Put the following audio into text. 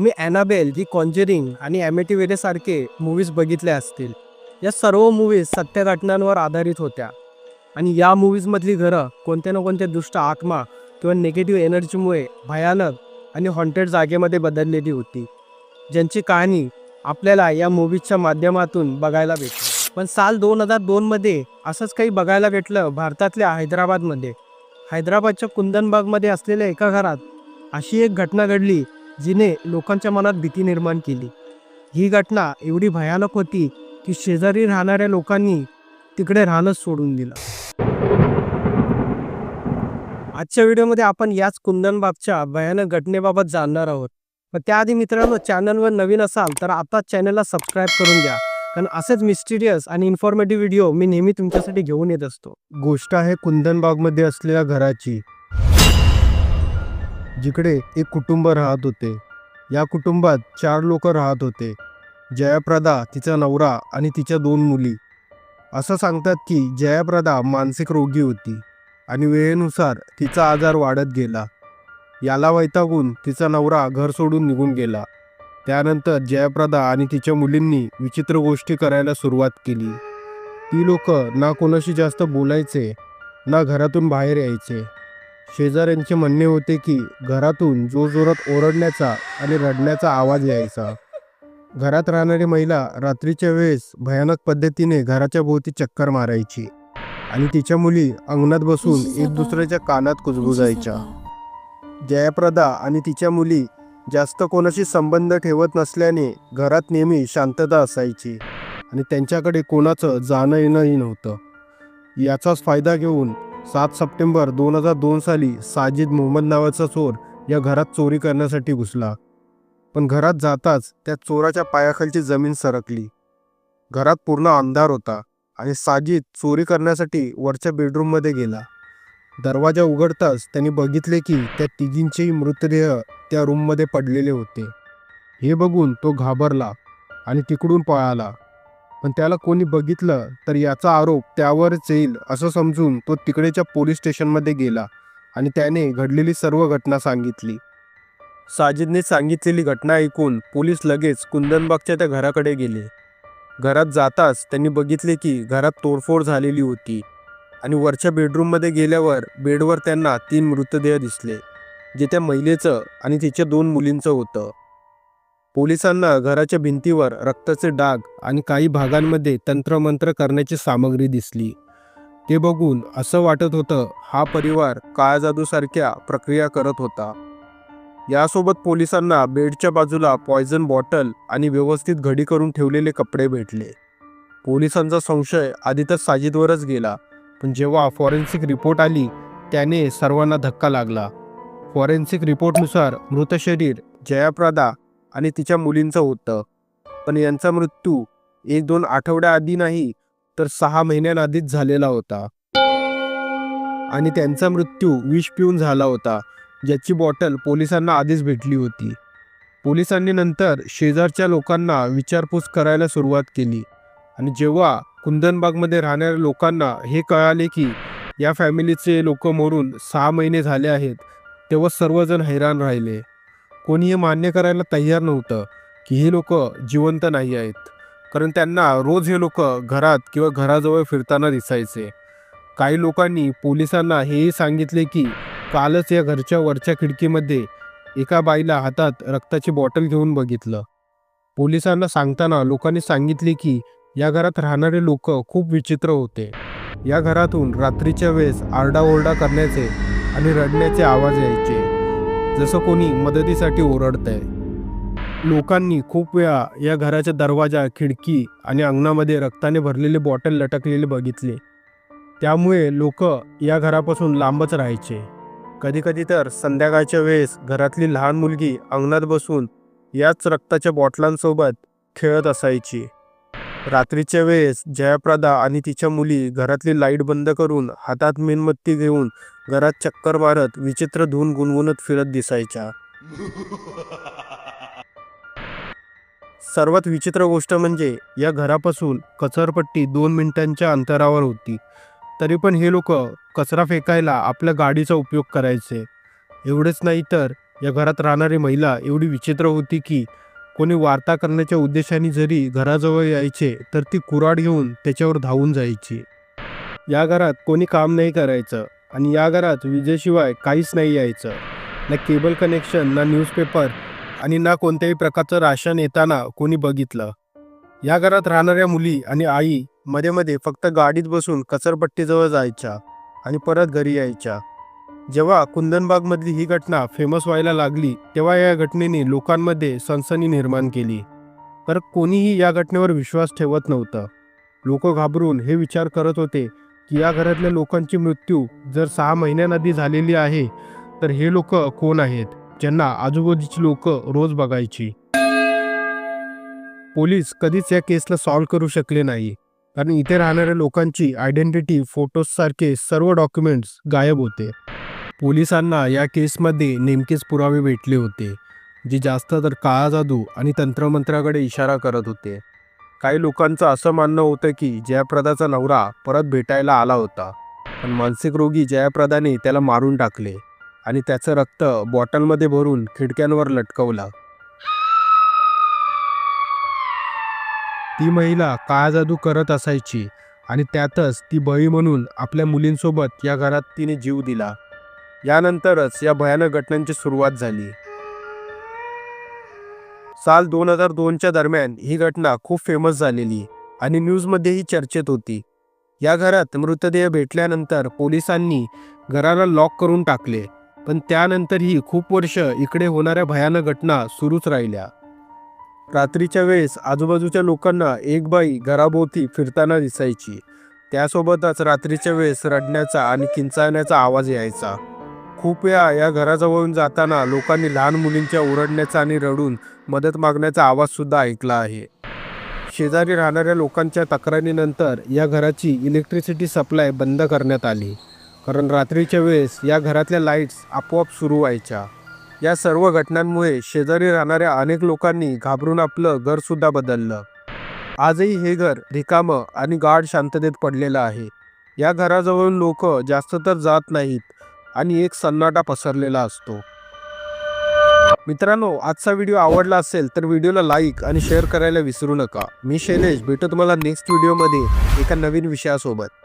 तुम्ही ॲनाबेल जी कॉन्जरिंग आणि ॲमेटिवेरे सारखे मूवीज बघितले असतील. या सर्व मूवीज सत्य घटनांवर आधारित होत्या. आणि या मूवीजमधली घरं कोणत्या ना कोणत्या दुष्ट आत्मा किंवा निगेटिव्ह एनर्जीमुळे भयानक आणि हॉन्टेड जागेमध्ये बदललेली होती. ज्यांची कहाणी आपल्याला या मूवीजच्या माध्यमातून बघायला भेटली. पण साल दोन हजार दोनमध्ये असंच काही बघायला भेटलं भारतातल्या हैदराबादमध्ये. हैदराबादच्या कुंदनबागमध्ये असलेल्या एका घरात अशी एक घटना घडली जिने लोकांच्या मनात भीती निर्माण केली. ही घटना एवढी भयानक होती की शेजारी राहणाऱ्या लोकांनी तिकडे राहणंच सोडून दिलं. आजच्या व्हिडिओमध्ये आपण याच कुंदनबागच्या भयानक घटनेबाबत जाणणार आहोत. पण त्याआधी मित्रांनो चॅनलवर नवीन असाल तर आता चॅनलला सबस्क्राईब करून द्या कारण असेच मिस्टिरियस आणि इन्फॉर्मेटिव्ह व्हिडिओ मी नेहमी तुमच्यासाठी घेऊन येत असतो. गोष्ट आहे कुंदनबागमध्ये असलेल्या घराची. जिकडे एक कुटुंब राहत होते. या कुटुंबात चार लोक राहत होते. जयाप्रदा तिचा नवरा आणि तिच्या दोन मुली. असं सांगतात की जयाप्रदा मानसिक रोगी होती आणि वेळेनुसार तिचा आजार वाढत गेला. याला वैतागून तिचा नवरा घर सोडून निघून गेला. त्यानंतर जयप्रदा आणि तिच्या मुलींनी विचित्र गोष्टी करायला सुरुवात केली. ती लोक ना कोणाशी जास्त बोलायचे ना घरातून बाहेर यायचे. शेजाऱ्यांचे म्हणणे होते की घरातून जोरजोरात ओरडण्याचा आणि रडण्याचा आवाज यायचा. घरात राहणारी महिला रात्रीच्या वेळेस भयानक पद्धतीने घराच्या भोवती चक्कर मारायची आणि तिच्या मुली अंगणात बसून एक दुसऱ्याच्या कानात कुजबुजायच्या. जयप्रदा आणि तिच्या मुली जास्त कोणाशी संबंध ठेवत नसल्याने घरात नेहमी शांतता असायची आणि त्यांच्याकडे कोणाचं जाणं येणंही नव्हतं. याचाच फायदा घेऊन सात सप्टेंबर दोन हजार दोन साली साजिद मोहम्मद नावाचा चोर या घरात चोरी करण्यासाठी घुसला. पण घरात जाताच त्या चोराच्या पायाखालची जमीन सरकली. घरात पूर्ण अंधार होता आणि साजिद चोरी करण्यासाठी वरच्या बेडरूममध्ये गेला. दरवाजा उघडताच त्यांनी बघितले की त्या तिघींचेही मृतदेह त्या रूममध्ये पडलेले होते. हे बघून तो घाबरला आणि तिकडून पळाला. पण त्याला कोणी बघितलं तर याचा आरोप त्यावरच येईल असं समजून तो तिकडेच्या पोलीस स्टेशनमध्ये गेला आणि त्याने घडलेली सर्व घटना सांगितली. साजिदने सांगितलेली घटना ऐकून पोलीस लगेच कुंदनबागच्या त्या घराकडे गेले. घरात जाताच त्यांनी बघितले की घरात तोडफोड झालेली होती आणि वरच्या बेडरूममध्ये गेल्यावर बेडवर त्यांना तीन मृतदेह दिसले जे त्या महिलेचं आणि तिच्या दोन मुलींचं होतं. पोलिसांना घराच्या भिंतीवर रक्ताचे डाग आणि काही भागांमध्ये तंत्रमंत्र करण्याची सामग्री दिसली. ते बघून असं वाटत होतं हा परिवार काळा जादूसारख्या प्रक्रिया करत होता. यासोबत पोलिसांना बेडच्या बाजूला पॉयझन बॉटल आणि व्यवस्थित घडी करून ठेवलेले कपडे भेटले. पोलिसांचा संशय आधी तर साजिदवरच गेला पण जेव्हा फॉरेन्सिक रिपोर्ट आली त्याने सर्वांना धक्का लागला. फॉरेन्सिक रिपोर्टनुसार मृत शरीर जयाप्रदा आणि तिच्या मुलींचं होतं. पण यांचा मृत्यू एक दोन आठवड्याआधी नाही तर सहा महिन्यांआधीच झालेला होता. आणि त्यांचा मृत्यू विष पिऊन झाला होता ज्याची बॉटल पोलिसांना आधीच भेटली होती. पोलिसांनी नंतर शेजारच्या लोकांना विचारपूस करायला सुरुवात केली. आणि जेव्हा कुंदनबागमध्ये राहणाऱ्या लोकांना हे कळाले की या फॅमिलीचे लोक मरून सहा महिने झाले आहेत तेव्हा सर्वजण हैराण राहिले. कोणी हे मान्य करायला तयार नव्हतं की हे लोक जिवंत नाही आहेत. कारण त्यांना रोज हे लोक घरात किंवा घराजवळ फिरताना दिसायचे. काही लोकांनी पोलिसांना हेही सांगितले की कालच या घरच्या वरच्या खिडकीमध्ये एका बाईला हातात रक्ताची बॉटल घेऊन बघितलं. पोलिसांना सांगताना लोकांनी सांगितले की या घरात राहणारे लोक खूप विचित्र होते. या घरातून रात्रीच्या वेळेस आरडाओरडा करण्याचे आणि रडण्याचे आवाज यायचे. जसं कोणी मदतीसाठी ओरडतंय. लोकांनी खूप वेळा या घराच्या दरवाजा खिडकी आणि अंगणामध्ये रक्ताने भरलेले बॉटल लटकलेले बघितले. त्यामुळे लोक या घरापासून लांबच राहायचे. कधीकधी तर संध्याकाळच्या वेळेस घरातली लहान मुलगी अंगणात बसून याच रक्ताच्या बॉटलांसोबत खेळत असायची. रात्रीच्या वेळेस जयाप्रदा आणि तिच्या मुली घरातली लाइट बंद करून हातात मेणबत्ती घेऊन घरात चक्कर मारत विचित्र धून गुणगुणत फिरत दिसायच्या. सर्वात विचित्र गोष्ट म्हणजे या घरापासून कचरपट्टी दोन मिनिटांच्या अंतरावर होती. तरी पण हे लोक कचरा फेकायला आपल्या गाडीचा उपयोग करायचे. एवढेच नाही तर या घरात राहणारी महिला एवढी विचित्र होती की कोणी वार्ता करण्याच्या उद्देशाने जरी घराजवळ यायचे तर ती कुऱ्हाड घेऊन त्याच्यावर धावून जायची. या घरात कोणी काम नाही करायचं. आणि या घरात विजेशिवाय काहीच नाही यायचं. ना केबल कनेक्शन ना न्यूजपेपर आणि ना कोणत्याही प्रकारचं राशन येताना कोणी बघितलं. या घरात राहणाऱ्या मुली आणि आई मध्ये मध्ये फक्त गाडीत बसून कचरपट्टीजवळ जायच्या आणि परत घरी यायच्या. जेव्हा कुंदनबागमधली ही घटना फेमस व्हायला लागली तेव्हा या घटनेने लोकांमध्ये सनसनी निर्माण केली. तर कोणीही या घटनेवर विश्वास ठेवत नव्हतं. लोक घाबरून हे विचार करत होते की या घरातल्या लोकांची मृत्यू जर सहा महिन्यांआधी झालेली आहे तर हे लोक कोण आहेत ज्यांना आजूबाजूची लोक रोज बघायची? पोलीस कधीच या केसला सॉल्व्ह करू शकले नाही कारण इथे राहणाऱ्या लोकांची आयडेंटिटी फोटोज सारखे सर्व डॉक्युमेंट्स गायब होते. पोलिसांना या केसमध्ये नेमकेच पुरावे भेटले होते जे जास्त तर काळा जादू आणि तंत्रमंत्राकडे इशारा करत होते. काही लोकांचं असं मानणं होतं की जयप्रदाचा नवरा परत भेटायला आला होता. पण मानसिक रोगी जयप्रदाने त्याला मारून टाकले आणि त्याचं रक्त बॉटलमध्ये भरून खिडक्यांवर लटकवलं. ती महिला काळा जादू करत असायची आणि त्यातच ती बळी म्हणून आपल्या मुलींसोबत या घरात तिने जीव दिला. यानंतरच या भयानक घटनांची सुरुवात झाली. साल दोन हजार दोनच्या दरम्यान ही घटना खूप फेमस झालेली आणि न्यूजमध्येही चर्चेत होती. या घरात मृतदेह भेटल्यानंतर पोलिसांनी घराला लॉक करून टाकले पण त्यानंतरही खूप वर्ष इकडे होणाऱ्या भयानक घटना सुरूच राहिल्या. रात्रीच्या वेळेस आजूबाजूच्या लोकांना एक बाई घराभोवती फिरताना दिसायची. त्यासोबतच रात्रीच्या वेळेस रडण्याचा आणि किंचाळण्याचा आवाज यायचा. खूप वेळा या घराजवळून जाताना लोकांनी लहान मुलींच्या ओरडण्याचा आणि रडून मदत मागण्याचा आवाजसुद्धा ऐकला आहे. शेजारी राहणाऱ्या लोकांच्या तक्रारीनंतर या घराची इलेक्ट्रिसिटी सप्लाय बंद करण्यात आली. कारण रात्रीच्या वेळेस या घरातल्या लाईट्स आपोआप सुरू व्हायच्या. या सर्व घटनांमुळे शेजारी राहणाऱ्या अनेक लोकांनी घाबरून आपलं घरसुद्धा बदललं. आजही हे घर रिकामं आणि गाढ शांततेत पडलेलं आहे. या घराजवळून लोक जास्त तर जात नाहीत आणि एक सन्नाटा पसरलेला असतो. मित्रांनो आजचा व्हिडिओ आवडला असेल तर व्हिडिओला लाईक आणि शेअर करायला विसरू नका. मी शैलेश भेटतो तुम्हाला नेक्स्ट व्हिडिओमध्ये एका नवीन विषयासोबत.